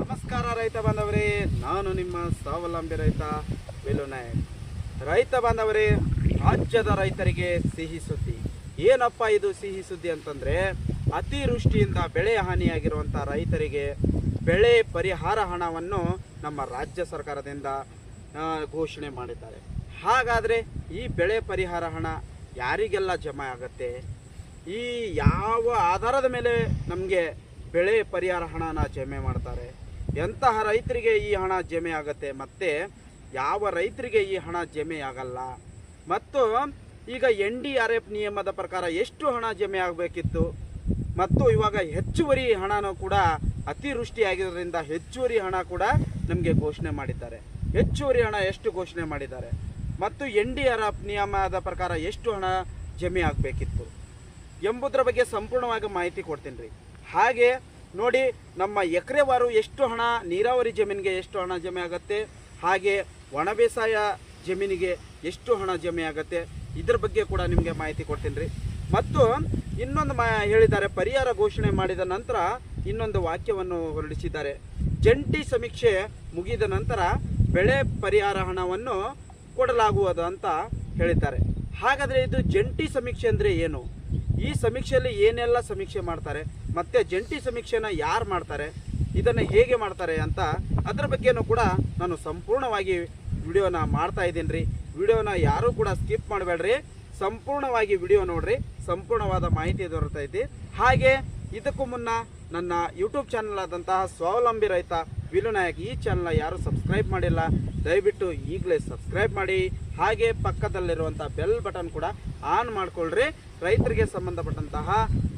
ನಮಸ್ಕಾರ ರೈತ ಬಾಂಧವರೇ, ನಾನು ನಿಮ್ಮ ಸ್ವಾವಲಂಬಿ ರೈತ ವೇಲು ನಾಯಕ್. ರೈತ ಬಾಂಧವರೇ, ರಾಜ್ಯದ ರೈತರಿಗೆ ಸಿಹಿ ಸುದ್ದಿ. ಏನಪ್ಪ ಇದು ಸಿಹಿ ಸುದ್ದಿ ಅಂತಂದ್ರೆ, ಅತಿವೃಷ್ಟಿಯಿಂದ ಬೆಳೆ ಹಾನಿಯಾಗಿರುವಂಥ ರೈತರಿಗೆ ಬೆಳೆ ಪರಿಹಾರ ಹಣವನ್ನು ನಮ್ಮ ರಾಜ್ಯ ಸರ್ಕಾರದಿಂದ ಘೋಷಣೆ ಮಾಡಿದ್ದಾರೆ. ಹಾಗಾದರೆ ಈ ಬೆಳೆ ಪರಿಹಾರ ಹಣ ಯಾರಿಗೆಲ್ಲ ಜಮಾ ಆಗುತ್ತೆ? ಈ ಯಾವ ಆಧಾರದ ಮೇಲೆ ನಮಗೆ ಬೆಳೆ ಪರಿಹಾರ ಹಣನ ಜಮೆ ಮಾಡ್ತಾರೆ? ಎಂತಹ ರೈತರಿಗೆ ಈ ಹಣ ಜಮೆ ಆಗುತ್ತೆ? ಮತ್ತು ಯಾವ ರೈತರಿಗೆ ಈ ಹಣ ಜಮೆ ಆಗಲ್ಲ? ಮತ್ತು ಈಗ ಎನ್ ಡಿ ಆರ್ ಎಫ್ ನಿಯಮದ ಪ್ರಕಾರ ಎಷ್ಟು ಹಣ ಜಮೆ ಆಗಬೇಕಿತ್ತು? ಮತ್ತು ಇವಾಗ ಹೆಚ್ಚುವರಿ ಹಣನೂ ಕೂಡ ಅತಿವೃಷ್ಟಿ ಆಗಿರೋದ್ರಿಂದ ಹೆಚ್ಚುವರಿ ಹಣ ಕೂಡ ನಮಗೆ ಘೋಷಣೆ ಮಾಡಿದ್ದಾರೆ. ಹೆಚ್ಚುವರಿ ಹಣ ಎಷ್ಟು ಘೋಷಣೆ ಮಾಡಿದ್ದಾರೆ? ಮತ್ತು ಎನ್ ಡಿ ಆರ್ ಎಫ್ ನಿಯಮದ ಪ್ರಕಾರ ಎಷ್ಟು ಹಣ ಜಮೆ ಆಗಬೇಕಿತ್ತು? ಎಂಬುದರ ಬಗ್ಗೆ ಸಂಪೂರ್ಣವಾಗಿ ಮಾಹಿತಿ ಕೊಡ್ತೀನಿ ರೀ. ಹಾಗೆ ನೋಡಿ, ನಮ್ಮ ಎಕರೆವಾರು ಎಷ್ಟು ಹಣ, ನೀರಾವರಿ ಜಮೀನಿಗೆ ಎಷ್ಟು ಹಣ ಜಮೆ ಆಗುತ್ತೆ, ಹಾಗೆ ಒಣ ಬೇಸಾಯ ಜಮೀನಿಗೆ ಎಷ್ಟು ಹಣ ಜಮೆ ಆಗುತ್ತೆ, ಇದ್ರ ಬಗ್ಗೆ ಕೂಡ ನಿಮಗೆ ಮಾಹಿತಿ ಕೊಡ್ತೀನಿ ರೀ. ಮತ್ತು ಇನ್ನೊಂದು ಮಾ ಹೇಳಿದ್ದಾರೆ, ಪರಿಹಾರ ಘೋಷಣೆ ಮಾಡಿದ ನಂತರ ಇನ್ನೊಂದು ವಾಕ್ಯವನ್ನು ಹೊರಡಿಸಿದ್ದಾರೆ. ಜಂಟಿ ಸಮೀಕ್ಷೆ ಮುಗಿದ ನಂತರ ಬೆಳೆ ಪರಿಹಾರ ಹಣವನ್ನು ಕೊಡಲಾಗುವುದು ಅಂತ ಹೇಳಿದ್ದಾರೆ. ಹಾಗಾದರೆ ಇದು ಜಂಟಿ ಸಮೀಕ್ಷೆ ಅಂದರೆ ಏನು? ಈ ಸಮೀಕ್ಷೆಯಲ್ಲಿ ಏನೆಲ್ಲ ಸಮೀಕ್ಷೆ ಮಾಡ್ತಾರೆ? ಮತ್ತೆ ಜಂಟಿ ಸಮೀಕ್ಷೆನ ಯಾರು ಮಾಡ್ತಾರೆ, ಇದನ್ನು ಹೇಗೆ ಮಾಡ್ತಾರೆ ಅಂತ ಅದರ ಬಗ್ಗೆನೂ ಕೂಡ ನಾನು ಸಂಪೂರ್ಣವಾಗಿ ವಿಡಿಯೋನ ಮಾಡ್ತಾ ಇದ್ದೀನಿ. ರೀ ವಿಡಿಯೋನ ಯಾರೂ ಕೂಡ ಸ್ಕಿಪ್ ಮಾಡಬೇಡ್ರಿ. ಸಂಪೂರ್ಣವಾಗಿ ವಿಡಿಯೋ ನೋಡ್ರಿ. ಸಂಪೂರ್ಣವಾದ ಮಾಹಿತಿ ದೊರೆತೈತಿ ಹಾಗೆ ಇದಕ್ಕೂ ಮುನ್ನ ನನ್ನ ಯೂಟ್ಯೂಬ್ ಚಾನಲ್ ಆದಂತಹ ಸ್ವಾವಲಂಬಿ ರೈತ ವಿಲು ಈ ಚಾನಲ್ನ ಯಾರು ಸಬ್ಸ್ಕ್ರೈಬ್ ಮಾಡಿಲ್ಲ. ದಯವಿಟ್ಟು ಈಗಲೇ ಸಬ್ಸ್ಕ್ರೈಬ್ ಮಾಡಿ. ಹಾಗೆ ಪಕ್ಕದಲ್ಲಿರುವಂಥ ಬೆಲ್ ಬಟನ್ ಕೂಡ ಆನ್ ಮಾಡ್ಕೊಳ್ರಿ. ರೈತರಿಗೆ ಸಂಬಂಧಪಟ್ಟಂತಹ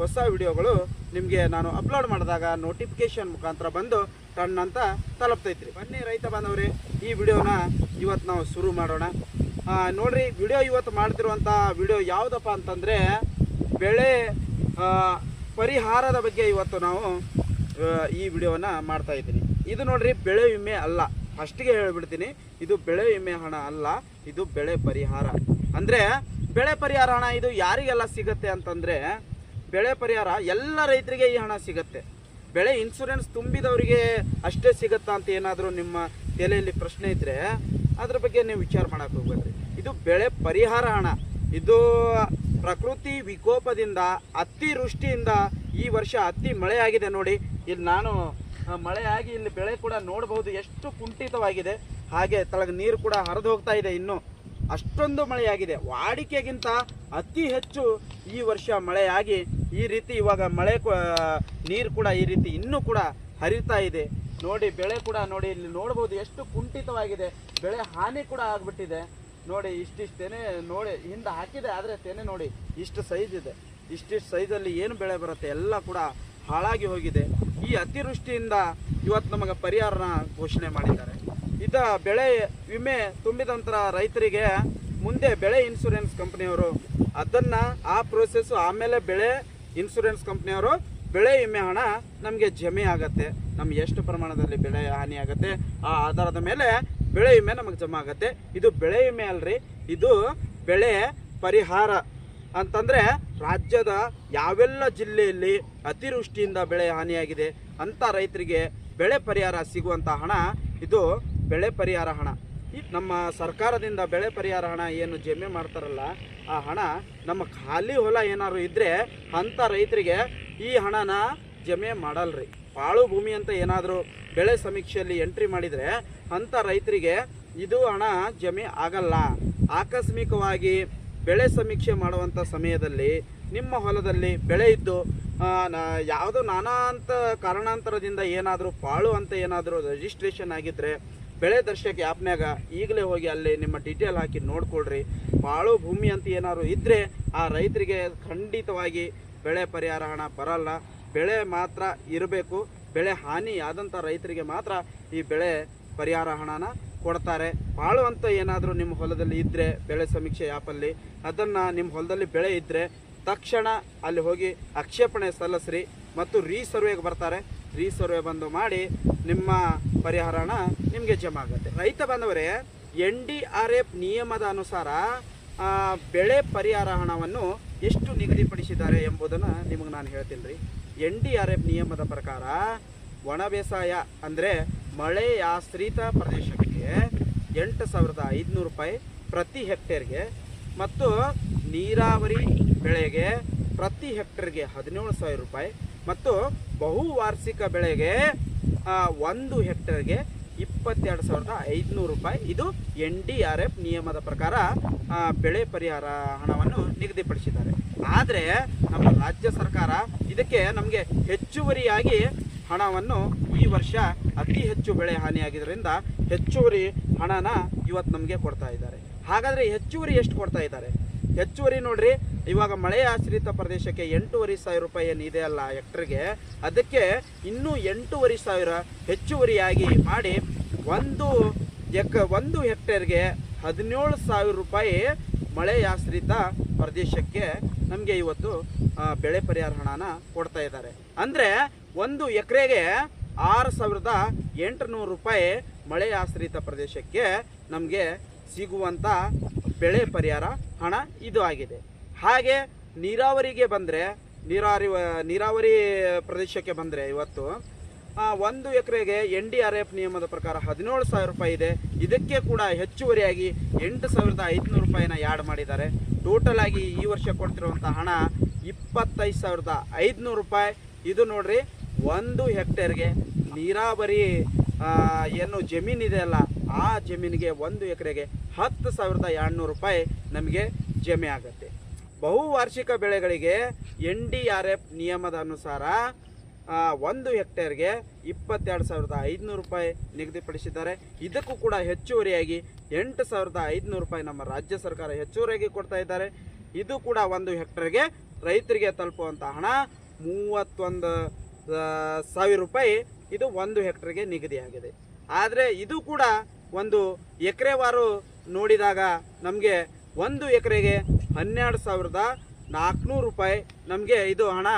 ಹೊಸ ವಿಡಿಯೋಗಳು ನಿಮಗೆ ನಾನು ಅಪ್ಲೋಡ್ ಮಾಡಿದಾಗ ನೋಟಿಫಿಕೇಶನ್ ಮುಖಾಂತರ ಬಂದು ಟಣ್ಣಂತ ತಲುಪ್ತೈತ್ರಿ. ಬನ್ನಿ ರೈತ ಬಾಂಧವ್ರಿ, ಈ ವಿಡಿಯೋನ ಇವತ್ತು ನಾವು ಶುರು ಮಾಡೋಣ. ನೋಡ್ರಿ, ವಿಡಿಯೋ ಇವತ್ತು ಮಾಡ್ತಿರುವಂಥ ವಿಡಿಯೋ ಯಾವುದಪ್ಪ ಅಂತಂದರೆ ಬೆಳೆ ಪರಿಹಾರದ ಬಗ್ಗೆ ಇವತ್ತು ನಾವು ಈ ವಿಡಿಯೋನ ಮಾಡ್ತಾ ಇದ್ದೀನಿ. ಇದು ನೋಡ್ರಿ, ಬೆಳೆ ವಿಮೆ ಅಲ್ಲ. ಫಸ್ಟಿಗೆ ಹೇಳ್ಬಿಡ್ತೀನಿ. ಇದು ಬೆಳೆ ವಿಮೆ ಹಣ ಅಲ್ಲ, ಇದು ಬೆಳೆ ಪರಿಹಾರ. ಅಂದರೆ ಬೆಳೆ ಪರಿಹಾರ ಹಣ ಇದು ಯಾರಿಗೆಲ್ಲ ಸಿಗುತ್ತೆ ಅಂತಂದರೆ ಬೆಳೆ ಪರಿಹಾರ ಎಲ್ಲ ರೈತರಿಗೆ ಈ ಹಣ ಸಿಗುತ್ತೆ. ಬೆಳೆ ಇನ್ಸೂರೆನ್ಸ್ ತುಂಬಿದವರಿಗೆ ಅಷ್ಟೇ ಸಿಗುತ್ತಾ ಅಂತ ಏನಾದರೂ ನಿಮ್ಮ ತಲೆಯಲ್ಲಿ ಪ್ರಶ್ನೆ ಇದ್ದರೆ ಅದ್ರ ಬಗ್ಗೆ ನೀವು ವಿಚಾರ ಮಾಡಕ್ಕೆ ಹೋಗ್ಬೇಡ್ರಿ. ಇದು ಬೆಳೆ ಪರಿಹಾರ ಹಣ. ಇದು ಪ್ರಕೃತಿ ವಿಕೋಪದಿಂದ ಅತಿವೃಷ್ಟಿಯಿಂದ ಈ ವರ್ಷ ಅತಿ ಮಳೆ ಆಗಿದೆ ನೋಡಿ. ಇಲ್ಲಿ ನಾನು ಮಳೆಯಾಗಿ ಇಲ್ಲಿ ಬೆಳೆ ಕೂಡ ನೋಡಬಹುದು. ಎಷ್ಟು ಕುಂಠಿತವಾಗಿದೆ. ಹಾಗೆ ತಳಗ ನೀರು ಕೂಡ ಹರಿದು ಹೋಗ್ತಾ ಇದೆ ಇನ್ನು. ಅಷ್ಟೊಂದು ಮಳೆಯಾಗಿದೆ. ವಾಡಿಕೆಗಿಂತ ಅತಿ ಹೆಚ್ಚು ಈ ವರ್ಷ ಮಳೆಯಾಗಿ ಈ ರೀತಿ ಇವಾಗ ಮಳೆ ನೀರು ಕೂಡ ಈ ರೀತಿ ಇನ್ನೂ ಕೂಡ ಹರಿತಾ ಇದೆ. ನೋಡಿ, ಬೆಳೆ ಕೂಡ ನೋಡಿ, ಇಲ್ಲಿ ನೋಡ್ಬೋದು ಎಷ್ಟು ಕುಂಠಿತವಾಗಿದೆ. ಬೆಳೆ ಹಾನಿ ಕೂಡ ಆಗ್ಬಿಟ್ಟಿದೆ. ನೋಡಿ ಇಷ್ಟಿಷ್ಟೇನೆ ನೋಡಿ, ಹಿಂದೆ ಹಾಕಿದೆ, ಆದರೆ ತೆನೆ ನೋಡಿ, ಇಷ್ಟು ಸೈಜ್ ಇದೆ. ಇಷ್ಟಿಷ್ಟು ಸೈಜಲ್ಲಿ ಏನು ಬೆಳೆ ಬರುತ್ತೆ, ಎಲ್ಲ ಕೂಡ ಹಾಳಾಗಿ ಹೋಗಿದೆ. ಈ ಅತಿವೃಷ್ಟಿಯಿಂದ ಇವತ್ತು ನಮಗೆ ಪರಿಹಾರನ ಘೋಷಣೆ ಮಾಡಿದ್ದಾರೆ. ಇದ ಬೆಳೆ ವಿಮೆ ತುಂಬಿದ ರೈತರಿಗೆ ಮುಂದೆ ಬೆಳೆ ಇನ್ಸೂರೆನ್ಸ್ ಕಂಪ್ನಿಯವರು. ಅದನ್ನು ಆ ಪ್ರೋಸೆಸ್ಸು ಆಮೇಲೆ ಬೆಳೆ ಇನ್ಸೂರೆನ್ಸ್ ಕಂಪ್ನಿಯವರು ಬೆಳೆ ವಿಮೆ ಹಣ ನಮಗೆ ಜಮೆ ಆಗತ್ತೆ. ನಮ್ಗೆ ಎಷ್ಟು ಪ್ರಮಾಣದಲ್ಲಿ ಬೆಳೆ ಹಾನಿ ಆಗುತ್ತೆ, ಆ ಆಧಾರದ ಮೇಲೆ ಬೆಳೆ ವಿಮೆ ನಮಗೆ ಜಮಾ ಆಗುತ್ತೆ. ಇದು ಬೆಳೆ ವಿಮೆ ಅಲ್ರಿ. ಇದು ಬೆಳೆ ಪರಿಹಾರ ಅಂತಂದ್ರೆ ರಾಜ್ಯದ ಯಾವೆಲ್ಲ ಜಿಲ್ಲೆಯಲ್ಲಿ ಅತಿವೃಷ್ಟಿಯಿಂದ ಬೆಳೆ ಹಾನಿಯಾಗಿದೆ ಅಂತ ರೈತರಿಗೆ ಬೆಳೆ ಪರಿಹಾರ ಸಿಗುವಂಥ ಹಣ ಇದು ಬೆಳೆ ಪರಿಹಾರ ಹಣ. ಈ ನಮ್ಮ ಸರ್ಕಾರದಿಂದ ಬೆಳೆ ಪರಿಹಾರ ಹಣ ಏನು ಜಮೆ ಮಾಡ್ತಾರಲ್ಲ, ಆ ಹಣ ನಮ್ಮ ಖಾಲಿ ಹೊಲ ಏನಾದ್ರು ಇದ್ದರೆ ಅಂಥ ರೈತರಿಗೆ ಈ ಹಣನ ಜಮೆ ಮಾಡಲ್ರಿ. ಪಾಳು ಭೂಮಿ ಅಂತ ಏನಾದರೂ ಬೆಳೆ ಸಮೀಕ್ಷೆಯಲ್ಲಿ ಎಂಟ್ರಿ ಮಾಡಿದರೆ ಅಂಥ ರೈತರಿಗೆ ಇದು ಹಣ ಜಮೆ ಆಗಲ್ಲ. ಆಕಸ್ಮಿಕವಾಗಿ ಬೆಳೆ ಸಮೀಕ್ಷೆ ಮಾಡುವಂಥ ಸಮಯದಲ್ಲಿ ನಿಮ್ಮ ಹೊಲದಲ್ಲಿ ಬೆಳೆ ಇದ್ದು ಯಾವುದೋ ನಾನಾ ಅಂತ ಕಾರಣಾಂತರದಿಂದ ಏನಾದರೂ ಪಾಳು ಅಂತ ಏನಾದರೂ ರಿಜಿಸ್ಟ್ರೇಷನ್ ಆಗಿದ್ದರೆ ಬೆಳೆ ದರ್ಶಕ ಆ್ಯಪ್ನಾಗ ಈಗಲೇ ಹೋಗಿ ಅಲ್ಲಿ ನಿಮ್ಮ ಡೀಟೇಲ್ ಹಾಕಿ ನೋಡ್ಕೊಳ್ರಿ. ಪಾಳು ಭೂಮಿ ಅಂತ ಏನಾದ್ರು ಇದ್ದರೆ ಆ ರೈತರಿಗೆ ಖಂಡಿತವಾಗಿ ಬೆಳೆ ಪರಿಹಾರ ಹಣ ಬರಲ್ಲ. ಬೆಳೆ ಮಾತ್ರ ಇರಬೇಕು. ಬೆಳೆ ಹಾನಿ ಆದಂಥ ರೈತರಿಗೆ ಮಾತ್ರ ಈ ಬೆಳೆ ಪರಿಹಾರ ಹಣನ ಕೊಡ್ತಾರೆ. ಪಾಳು ಅಂತ ಏನಾದರೂ ನಿಮ್ಮ ಹೊಲದಲ್ಲಿ ಇದ್ದರೆ ಬೆಳೆ ಸಮೀಕ್ಷೆ ಆ್ಯಪಲ್ಲಿ ಅದನ್ನು ನಿಮ್ಮ ಹೊಲದಲ್ಲಿ ಬೆಳೆ ಇದ್ದರೆ ತಕ್ಷಣ ಅಲ್ಲಿ ಹೋಗಿ ಆಕ್ಷೇಪಣೆ ಸಲ್ಲಿಸ್ರಿ ಮತ್ತು ರೀಸರ್ವೆಗೆ ಬರ್ತಾರೆ. ರೀಸರ್ವೆ ಬಂದು ಮಾಡಿ ನಿಮ್ಮ ಪರಿಹಾರ ಹಣ ನಿಮಗೆ ಜಮಾ ಆಗುತ್ತೆ. ರೈತ ಬಾಂಧವರೇ, ಎನ್ ಡಿ ಆರ್ ಎಫ್ ನಿಯಮದ ಅನುಸಾರ ಬೆಳೆ ಪರಿಹಾರ ಹಣವನ್ನು ಎಷ್ಟು ನಿಗದಿಪಡಿಸಿದ್ದಾರೆ ಎಂಬುದನ್ನು ನಿಮಗೆ ನಾನು ಹೇಳ್ತೀನಿ ರೀ ಎನ್ ಡಿ ಆರ್ ಎಫ್ ನಿಯಮದ ಪ್ರಕಾರ ಒಣ ಬೇಸಾಯ ಅಂದರೆ ಮಳೆಯಾಶ್ರಿತ ಪ್ರದೇಶಕ್ಕೆ ಎಂಟು ಸಾವಿರದ ಐದುನೂರು ರೂಪಾಯಿ ಪ್ರತಿ ಹೆಕ್ಟೇರ್ಗೆ ಮತ್ತು ನೀರಾವರಿ ಬೆಳೆಗೆ ಪ್ರತಿ ಹೆಕ್ಟೇರ್ಗೆ ಹದಿನೇಳು ಸಾವಿರ ರೂಪಾಯಿ ಮತ್ತು ಬಹುವಾರ್ಷಿಕ ಬೆಳೆಗೆ ಒಂದು ಹೆಕ್ಟರ್ಗೆ ಇಪ್ಪತ್ತೆರಡು ಸಾವಿರದ ಐದುನೂರು ರೂಪಾಯಿ. ಇದು ಎನ್ ಡಿ ಆರ್ ಎಫ್ ನಿಯಮದ ಪ್ರಕಾರ ಬೆಳೆ ಪರಿಹಾರ ಹಣವನ್ನು ನಿಗದಿಪಡಿಸಿದ್ದಾರೆ. ಆದರೆ, ನಮ್ಮ ರಾಜ್ಯ ಸರ್ಕಾರ ಇದಕ್ಕೆ ನಮಗೆ ಹೆಚ್ಚುವರಿಯಾಗಿ ಹಣವನ್ನು ಈ ವರ್ಷ ಅತಿ ಹೆಚ್ಚು ಬೆಳೆ ಹಾನಿಯಾಗಿದ್ದರಿಂದ ಹೆಚ್ಚುವರಿ ಹಣನ ಇವತ್ತು ನಮಗೆ ಕೊಡ್ತಾ ಇದ್ದಾರೆ. ಹಾಗಾದರೆ ಹೆಚ್ಚುವರಿ ಎಷ್ಟು ಕೊಡ್ತಾ ಇದ್ದಾರೆ? ಹೆಚ್ಚುವರಿ ನೋಡ್ರಿ. ಇವಾಗ ಮಳೆ ಆಶ್ರಿತ ಪ್ರದೇಶಕ್ಕೆ ಎಂಟೂವರೆ ಸಾವಿರ ರೂಪಾಯಿ ಏನಿದೆ ಅಲ್ಲ ಹೆಕ್ಟರ್ಗೆ ಅದಕ್ಕೆ ಇನ್ನೂ ಎಂಟೂವರೆ ಸಾವಿರ ಹೆಚ್ಚುವರಿಯಾಗಿ ಮಾಡಿ ಒಂದು ಎಕ್, ಒಂದು ಹೆಕ್ಟೇರ್ಗೆ ಹದಿನೇಳು ಸಾವಿರ ರೂಪಾಯಿ ಮಳೆ ಆಶ್ರಿತ ಪ್ರದೇಶಕ್ಕೆ ನಮಗೆ ಇವತ್ತು ಬೆಳೆ ಪರಿಹಾರ ಹಣನ ಕೊಡ್ತಾ ಇದ್ದಾರೆ. ಅಂದರೆ ಒಂದು ಎಕರೆಗೆ ಆರು ಸಾವಿರದ ಎಂಟುನೂರು ರೂಪಾಯಿ ಮಳೆ ಆಶ್ರಿತ ಪ್ರದೇಶಕ್ಕೆ ನಮಗೆ ಸಿಗುವಂಥ ಬೆಳೆ ಪರಿಹಾರ ಹಣ ಇದು ಆಗಿದೆ. ಹಾಗೆ ನೀರಾವರಿಗೆ ಬಂದರೆ ನೀರಾವರಿ ನೀರಾವರಿ ಪ್ರದೇಶಕ್ಕೆ ಬಂದರೆ ಇವತ್ತು ಒಂದು ಎಕರೆಗೆ ಎನ್ ಡಿ ಆರ್ ಎಫ್ ನಿಯಮದ ಪ್ರಕಾರ ಹದಿನೇಳು ಸಾವಿರ ರೂಪಾಯಿ ಇದೆ. ಇದಕ್ಕೆ ಕೂಡ ಹೆಚ್ಚುವರಿಯಾಗಿ ಎಂಟು ಸಾವಿರದ ಐದುನೂರು ರೂಪಾಯಿನ ಯಾಡ್ ಮಾಡಿದ್ದಾರೆ. ಟೋಟಲ್ ಆಗಿ ಈ ವರ್ಷ ಕೊಡ್ತಿರುವಂಥ ಹಣ ಇಪ್ಪತ್ತೈದು ಸಾವಿರದ ಐದುನೂರು ರೂಪಾಯಿ. ಇದು ನೋಡ್ರಿ, ಒಂದು ಹೆಕ್ಟೇರ್ಗೆ ನೀರಾವರಿ ಏನು ಜಮೀನಿದೆ ಅಲ್ಲ ಆ ಜಮೀನಿಗೆ ಒಂದು ಎಕರೆಗೆ ಹತ್ತು ಸಾವಿರದ ಎರಡುನೂರು ರೂಪಾಯಿ ನಮಗೆ ಜಮೆ ಆಗುತ್ತೆ. ಬಹುವಾರ್ಷಿಕ ಬೆಳೆಗಳಿಗೆ ಎನ್ ಡಿ ಆರ್ ಎಫ್ ನಿಯಮದ ಅನುಸಾರ ಒಂದು ಹೆಕ್ಟೇರ್ಗೆ ಇಪ್ಪತ್ತೆರಡು ಸಾವಿರದ ಐದುನೂರು ರೂಪಾಯಿ ನಿಗದಿಪಡಿಸಿದ್ದಾರೆ. ಇದಕ್ಕೂ ಕೂಡ ಹೆಚ್ಚುವರಿಯಾಗಿ ಎಂಟು ಸಾವಿರದ ಐದುನೂರು ರೂಪಾಯಿ ನಮ್ಮ ರಾಜ್ಯ ಸರ್ಕಾರ ಹೆಚ್ಚುವರಿಯಾಗಿ ಕೊಡ್ತಾ ಇದ್ದಾರೆ. ಇದು ಕೂಡ ಒಂದು ಹೆಕ್ಟೇರ್ಗೆ ರೈತರಿಗೆ ತಲುಪುವಂಥ ಹಣ ಮೂವತ್ತೊಂದು ಸಾವಿರ ರೂಪಾಯಿ ಇದು ಒಂದು ಹೆಕ್ಟರ್ಗೆ ನಿಗದಿಯಾಗಿದೆ. ಆದರೆ ಇದು ಕೂಡ ಒಂದು ಎಕರೆವಾರು ನೋಡಿದಾಗ ನಮಗೆ ಒಂದು ಎಕರೆಗೆ ಹನ್ನೆರಡು ಸಾವಿರದ ನಾಲ್ಕುನೂರು ರೂಪಾಯಿ ನಮಗೆ ಇದು ಹಣ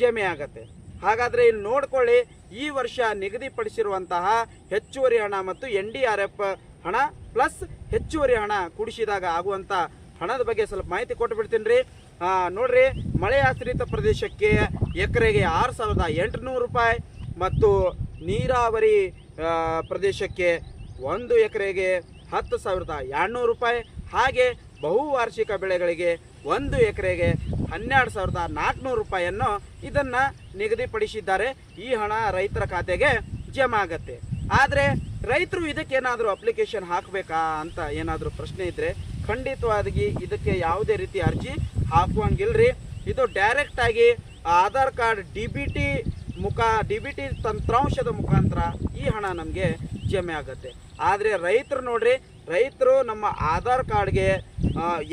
ಜಮೆ ಆಗತ್ತೆ. ಹಾಗಾದರೆ ಇಲ್ಲಿ ನೋಡ್ಕೊಳ್ಳಿ, ಈ ವರ್ಷ ನಿಗದಿಪಡಿಸಿರುವಂತಹ ಹೆಚ್ಚುವರಿ ಹಣ ಮತ್ತು ಎನ್ ಡಿ ಆರ್ ಎಫ್ ಹಣ ಪ್ಲಸ್ ಹೆಚ್ಚುವರಿ ಹಣ ಕೂಡಿಸಿದಾಗ ಆಗುವಂಥ ಹಣದ ಬಗ್ಗೆ ಸ್ವಲ್ಪ ಮಾಹಿತಿ ಕೊಟ್ಟು ಬಿಡ್ತೀನಿ ರೀ ನೋಡ್ರಿ, ಮಳೆ ಆಶ್ರಿತ ಪ್ರದೇಶಕ್ಕೆ ಎಕರೆಗೆ ಆರು ಸಾವಿರದ ಎಂಟುನೂರು ರೂಪಾಯಿ ಮತ್ತು ನೀರಾವರಿ ಪ್ರದೇಶಕ್ಕೆ ಒಂದು ಎಕರೆಗೆ ಹತ್ತು ಸಾವಿರದ ಎರಡುನೂರು ರೂಪಾಯಿ, ಹಾಗೆ ಬಹುವಾರ್ಷಿಕ ಬೆಳೆಗಳಿಗೆ ಒಂದು ಎಕರೆಗೆ ಹನ್ನೆರಡು ಸಾವಿರದ ನಾಲ್ಕುನೂರು ರೂಪಾಯಿಯನ್ನು ಇದನ್ನು ನಿಗದಿಪಡಿಸಿದ್ದಾರೆ. ಈ ಹಣ ರೈತರ ಖಾತೆಗೆ ಜಮಾ ಆಗತ್ತೆ. ಆದರೆ ರೈತರು ಇದಕ್ಕೇನಾದರೂ ಅಪ್ಲಿಕೇಶನ್ ಹಾಕಬೇಕಾ ಅಂತ ಏನಾದರೂ ಪ್ರಶ್ನೆ ಇದ್ದರೆ ಖಂಡಿತವಾಗಿ ಇದಕ್ಕೆ ಯಾವುದೇ ರೀತಿ ಅರ್ಜಿ ಹಾಕುವಂಗಿಲ್ರಿ. ಇದು ಡೈರೆಕ್ಟಾಗಿ Aadhaar card D B T ಮುಖ, ಡಿ ಬಿ ಟಿ ತಂತ್ರಾಂಶದ ಮುಖಾಂತರ ಈ ಹಣ ನಮಗೆ ಜಮೆ ಆಗುತ್ತೆ. ಆದರೆ ರೈತರು ನೋಡ್ರಿ, ರೈತರು ನಮ್ಮ ಆಧಾರ್ ಕಾರ್ಡ್ಗೆ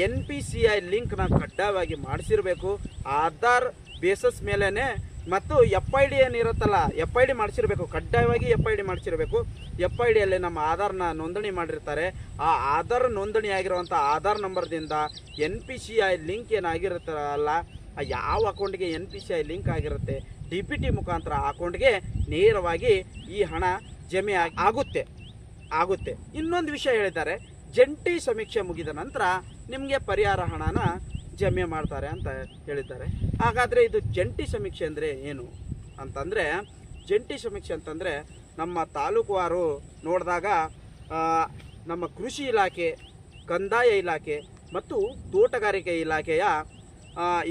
ಎನ್ ಪಿ ಸಿ ಐ ಲಿಂಕ್ನ ಕಡ್ಡಾಯವಾಗಿ ಮಾಡಿಸಿರಬೇಕು. ಆಧಾರ್ ಬೇಸಸ್ ಮೇಲೇ ಮತ್ತು ಎಫ್ ಐ ಡಿ ಏನಿರುತ್ತಲ್ಲ ಎಫ್ ಐ ಡಿ ಮಾಡಿಸಿರ್ಬೇಕು, ಕಡ್ಡಾಯವಾಗಿ ಎಫ್ ಐ ಡಿ ಮಾಡಿಸಿರ್ಬೇಕು. ಎಫ್ ಐ ಡಿಯಲ್ಲಿ ನಮ್ಮ ಆಧಾರ್ನ ನೋಂದಣಿ ಮಾಡಿರ್ತಾರೆ. ಆ ಆಧಾರ್ ನೋಂದಣಿ ಆಗಿರುವಂಥ Aadhaar ನಂಬರ್ದಿಂದ N P C I link ಏನಾಗಿರುತ್ತಲ್ಲ, ಆ ಯಾವ ಅಕೌಂಟ್ಗೆ N P C I link ಆಗಿರುತ್ತೆ ಡಿ ಪಿ ಟಿ ಮುಖಾಂತರ ಅಕೌಂಟ್ಗೆ ನೇರವಾಗಿ ಈ ಹಣ ಜಮೆ ಆಗ್- ಆಗುತ್ತೆ. ಆಗುತ್ತೆ. ಇನ್ನೊಂದು ವಿಷಯ ಹೇಳಿದ್ದಾರೆ, ಜಂಟಿ ಸಮೀಕ್ಷೆ ಮುಗಿದ ನಂತರ ನಿಮಗೆ ಪರಿಹಾರ ಹಣನ ಜಮೆ ಮಾಡ್ತಾರೆ ಅಂತ ಹೇಳಿದ್ದಾರೆ. ಹಾಗಾದರೆ ಇದು ಜಂಟಿ ಸಮೀಕ್ಷೆ ಅಂದರೆ ಏನು? ಅಂತಂದರೆ, ಜಂಟಿ ಸಮೀಕ್ಷೆ ಅಂತಂದರೆ ನಮ್ಮ ತಾಲೂಕುವಾರು ನೋಡಿದಾಗ ನಮ್ಮ ಕೃಷಿ ಇಲಾಖೆ, ಕಂದಾಯ ಇಲಾಖೆ ಮತ್ತು ತೋಟಗಾರಿಕೆ ಇಲಾಖೆಯ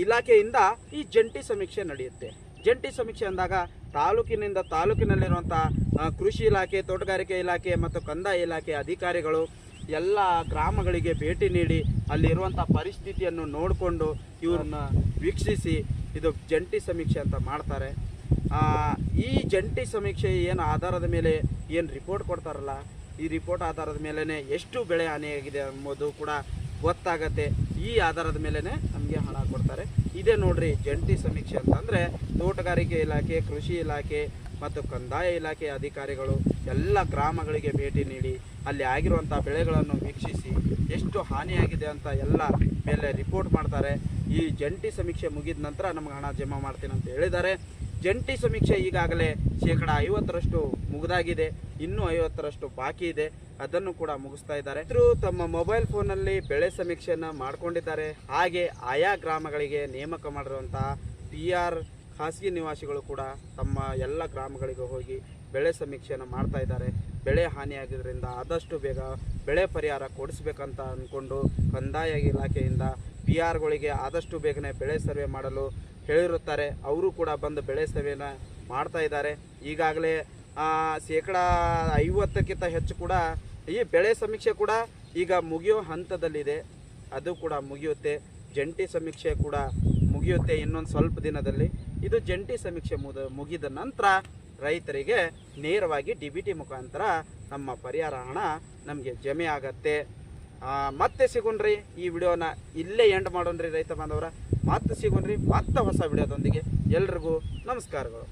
ಇಲಾಖೆಯಿಂದ ಈ ಜಂಟಿ ಸಮೀಕ್ಷೆ ನಡೆಯುತ್ತೆ. ಜಂಟಿ ಸಮೀಕ್ಷೆ ಅಂದಾಗ ತಾಲೂಕಿನಿಂದ ತಾಲೂಕಿನಲ್ಲಿರುವಂಥ ಕೃಷಿ ಇಲಾಖೆ, ತೋಟಗಾರಿಕೆ ಇಲಾಖೆ ಮತ್ತು ಕಂದಾಯ ಇಲಾಖೆ ಅಧಿಕಾರಿಗಳು ಎಲ್ಲ ಗ್ರಾಮಗಳಿಗೆ ಭೇಟಿ ನೀಡಿ ಅಲ್ಲಿರುವಂಥ ಪರಿಸ್ಥಿತಿಯನ್ನು ನೋಡಿಕೊಂಡು ಇವ್ರನ್ನ ವೀಕ್ಷಿಸಿ ಇದು ಜಂಟಿ ಸಮೀಕ್ಷೆ ಅಂತ ಮಾಡ್ತಾರೆ. ಈ ಜಂಟಿ ಸಮೀಕ್ಷೆ ಏನು ಆಧಾರದ ಮೇಲೆ ಏನು ರಿಪೋರ್ಟ್ ಕೊಡ್ತಾರಲ್ಲ, ಈ ರಿಪೋರ್ಟ್ ಆಧಾರದ ಮೇಲೇ ಎಷ್ಟು ಬೆಳೆ ಹಾನಿಯಾಗಿದೆ ಎಂಬುದು ಕೂಡ ಗೊತ್ತಾಗತ್ತೆ. ಈ ಆಧಾರದ ಮೇಲೇ ನಮಗೆ ಹಣ ಕೊಡ್ತಾರೆ. ಇದೇ ನೋಡ್ರಿ ಜಂಟಿ ಸಮೀಕ್ಷೆ ಅಂತಂದರೆ ತೋಟಗಾರಿಕೆ ಇಲಾಖೆ, ಕೃಷಿ ಇಲಾಖೆ ಮತ್ತು ಕಂದಾಯ ಇಲಾಖೆ ಅಧಿಕಾರಿಗಳು ಎಲ್ಲ ಗ್ರಾಮಗಳಿಗೆ ಭೇಟಿ ನೀಡಿ ಅಲ್ಲಿ ಆಗಿರುವಂಥ ಬೆಳೆಗಳನ್ನು ವೀಕ್ಷಿಸಿ ಎಷ್ಟು ಹಾನಿಯಾಗಿದೆ ಅಂತ ಎಲ್ಲ ಮೇಲೆ ರಿಪೋರ್ಟ್ ಮಾಡ್ತಾರೆ. ಈ ಜಂಟಿ ಸಮೀಕ್ಷೆ ಮುಗಿದ ನಂತರ ನಮ್ಗೆ ಹಣ ಜಮಾ ಮಾಡ್ತೀನಿ ಅಂತ ಹೇಳಿದ್ದಾರೆ. ಜಂಟಿ ಸಮೀಕ್ಷೆ ಈಗಾಗಲೇ ಶೇಕಡ ಐವತ್ತರಷ್ಟು ಮುಗಿದಾಗಿದೆ. ಇನ್ನೂ ಐವತ್ತರಷ್ಟು ಬಾಕಿ ಇದೆ. ಅದನ್ನು ಕೂಡ ಮುಗಿಸ್ತಾ ಇದ್ದಾರೆ. ರೈತರು ತಮ್ಮ ಮೊಬೈಲ್ ಫೋನಲ್ಲಿ ಬೆಳೆ ಸಮೀಕ್ಷೆಯನ್ನು ಮಾಡ್ಕೊಂಡಿದ್ದಾರೆ. ಹಾಗೆ ಆಯಾ ಗ್ರಾಮಗಳಿಗೆ ನೇಮಕ ಮಾಡಿರುವಂತಹ ಪಿ ಆರ್ ಖಾಸಗಿ ನಿವಾಸಿಗಳು ಕೂಡ ತಮ್ಮ ಎಲ್ಲ ಗ್ರಾಮಗಳಿಗೆ ಹೋಗಿ ಬೆಳೆ ಸಮೀಕ್ಷೆಯನ್ನು ಮಾಡ್ತಾ ಇದ್ದಾರೆ. ಬೆಳೆ ಹಾನಿಯಾಗಿದ್ದರಿಂದ ಆದಷ್ಟು ಬೇಗ ಬೆಳೆ ಪರಿಹಾರ ಕೊಡಿಸ್ಬೇಕಂತ ಅಂದ್ಕೊಂಡು ಕಂದಾಯ ಇಲಾಖೆಯಿಂದ ಪಿ ಆರ್ಗಳಿಗೆ ಆದಷ್ಟು ಬೇಗನೆ ಬೆಳೆ ಸರ್ವೆ ಮಾಡಲು ಹೇಳಿರುತ್ತಾರೆ. ಅವರು ಕೂಡ ಬಂದು ಬೆಳೆ ಸೇವೆಯನ್ನು ಮಾಡ್ತಾ ಇದ್ದಾರೆ. ಈಗಾಗಲೇ ಶೇಕಡ ಐವತ್ತಕ್ಕಿಂತ ಹೆಚ್ಚು ಕೂಡ ಈ ಬೆಳೆ ಸಮೀಕ್ಷೆ ಕೂಡ ಈಗ ಮುಗಿಯೋ ಹಂತದಲ್ಲಿದೆ. ಅದು ಕೂಡ ಮುಗಿಯುತ್ತೆ. ಜಂಟಿ ಸಮೀಕ್ಷೆ ಕೂಡ ಮುಗಿಯುತ್ತೆ ಇನ್ನೊಂದು ಸ್ವಲ್ಪ ದಿನದಲ್ಲಿ. ಇದು ಜಂಟಿ ಸಮೀಕ್ಷೆ ಮುದ, ಮುಗಿದ ನಂತರ ರೈತರಿಗೆ ನೇರವಾಗಿ ಡಿ ಬಿ ಟಿ ಮುಖಾಂತರ ನಮ್ಮ ಪರಿಹಾರ ಹಣ ನಮಗೆ ಜಮೆ ಆಗತ್ತೆ. ಮತ್ತೆ ಸಿಗೋಣ್ರಿ ಈ ವಿಡಿಯೋನ ಇಲ್ಲೇ ಎಂಡ್ ಮಾಡೋಣ್ರಿ ರೈತ ಬಾಂಧವರ. ಮತ್ತೆ ಸಿಗೋಣ್ರಿ, ಮತ್ತೆ ಹೊಸ ವಿಡಿಯೋದೊಂದಿಗೆ ಎಲ್ರಿಗೂ ನಮಸ್ಕಾರಗಳು.